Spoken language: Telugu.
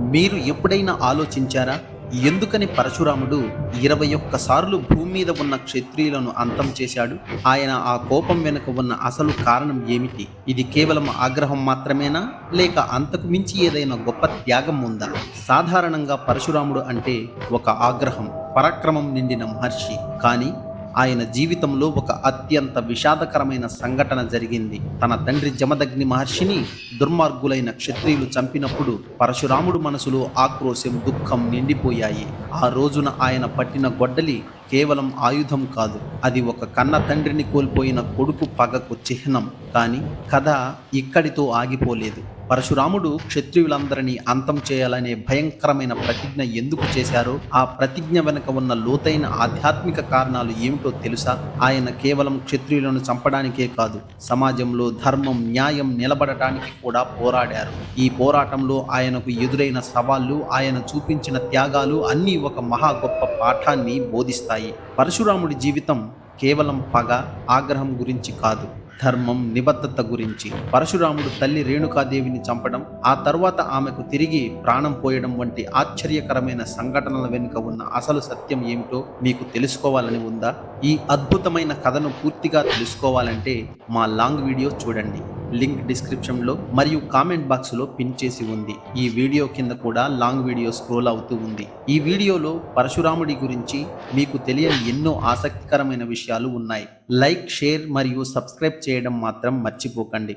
మీరు ఎప్పుడైనా ఆలోచించారా? ఎందుకని పరశురాముడు ఇరవై ఒక్క సార్లు భూమి మీద ఉన్న క్షత్రియులను అంతం చేశాడు? ఆయన ఆ కోపం వెనుక ఉన్న అసలు కారణం ఏమిటి? ఇది కేవలం ఆగ్రహం మాత్రమేనా? లేక అంతకు మించి ఏదైనా గొప్ప త్యాగం ఉందా? సాధారణంగా పరశురాముడు అంటే ఒక ఆగ్రహం పరాక్రమం నిండిన మహర్షి. కానీ ఆయన జీవితంలో ఒక అత్యంత విషాదకరమైన సంఘటన జరిగింది. తన తండ్రి జమదగ్ని మహర్షిని దుర్మార్గులైన క్షత్రియులు చంపినప్పుడు పరశురాముడు మనసులో ఆక్రోశం దుఃఖం నిండిపోయాయి. ఆ రోజున ఆయన పట్టిన గొడ్డలి కేవలం ఆయుధం కాదు అది ఒక కన్న తండ్రిని కోల్పోయిన కొడుకు పగకు చిహ్నం. కానీ కథ ఇక్కడితో ఆగిపోలేదు. పరశురాముడు క్షత్రియులందరినీ అంతం చేయాలనే భయంకరమైన ప్రతిజ్ఞ ఎందుకు చేశారో ఆ ప్రతిజ్ఞ వెనుక ఉన్న లోతైన ఆధ్యాత్మిక కారణాలు ఏమిటో తెలుసా? ఆయన కేవలం క్షత్రియులను చంపడానికే కాదు సమాజంలో ధర్మం న్యాయం నిలబడటానికి కూడా పోరాడారు. ఈ పోరాటంలో ఆయనకు ఎదురైన సవాళ్ళు ఆయన చూపించిన త్యాగాలు అన్నీ ఒక మహా గొప్ప పాఠాన్ని బోధిస్తాయి. పరశురాముడి జీవితం కేవలం పగ ఆగ్రహం గురించి కాదు ధర్మం నిబద్ధత గురించి. పరశురాముడు తల్లి రేణుకాదేవిని చంపడం ఆ తర్వాత ఆమెకు తిరిగి ప్రాణం పోయడం వంటి ఆశ్చర్యకరమైన సంఘటనల వెనుక ఉన్న అసలు సత్యం ఏమిటో మీకు తెలుసుకోవాలని ఉందా? ఈ అద్భుతమైన కథను పూర్తిగా తెలుసుకోవాలంటే మా లాంగ్ వీడియో చూడండి. లింక్ డిస్క్రిప్షన్లో మరియు కామెంట్ బాక్స్లో పిన్ చేసి ఉంది. ఈ వీడియో కింద కూడా లాంగ్ వీడియో స్క్రోల్ అవుతూ ఉంది. ఈ వీడియోలో పరశురాముడి గురించి మీకు తెలియని ఎన్నో ఆసక్తికరమైన విషయాలు ఉన్నాయి. లైక్ షేర్ మరియు సబ్స్క్రైబ్ చేయడం మాత్రం మర్చిపోకండి.